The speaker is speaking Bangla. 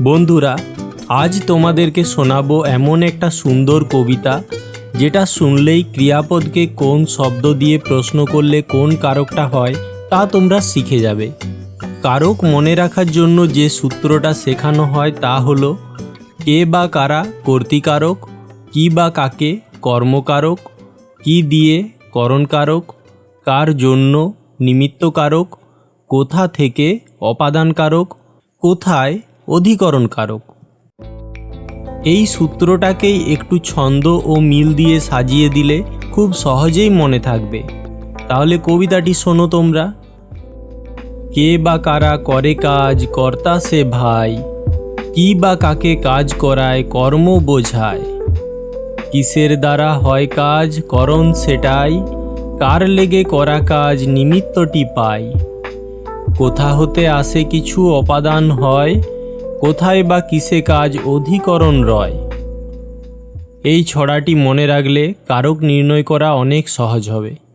বন্ধুরা, আজ তোমাদেরকে শোনাবো এমন একটা সুন্দর কবিতা, যেটা শুনলেই ক্রিয়াপদকে কোন শব্দ দিয়ে প্রশ্ন করলে কোন কারকটা হয় তা তোমরা শিখে যাবে। কারক মনে রাখার জন্য যে সূত্রটা শেখানো হয় তা হলো, কে বা কারা কর্তিকারক, কি বা কাকে কর্মকারক, কি দিয়ে করণকারক, কার জন্য নিমিত্তকারক, কোথা থেকে অপাদানকারক, কোথায় অধিকরণকারক। এই সূত্রটাকেই একটু ছন্দ ও মিল দিয়ে সাজিয়ে দিলে খুব সহজেই মনে থাকবে। তাহলে কবিতাটি শোনো তোমরা। কে বা কারা করে কাজ কর্তা সে ভাই। কি বা কাকে কাজ করায় কর্ম বোঝায়। কিসের দ্বারা হয় কাজ করণ সেটাই। কার লেগে করা কাজ নিমিত্তটি পাই। কোথা হতে আসে কিছু অপাদান হয়। কোথায় বা কিসে কাজ অধিকরণ রয়? এই ছড়াটি মনে রাখলে কারক নির্ণয় করা অনেক সহজ হবে।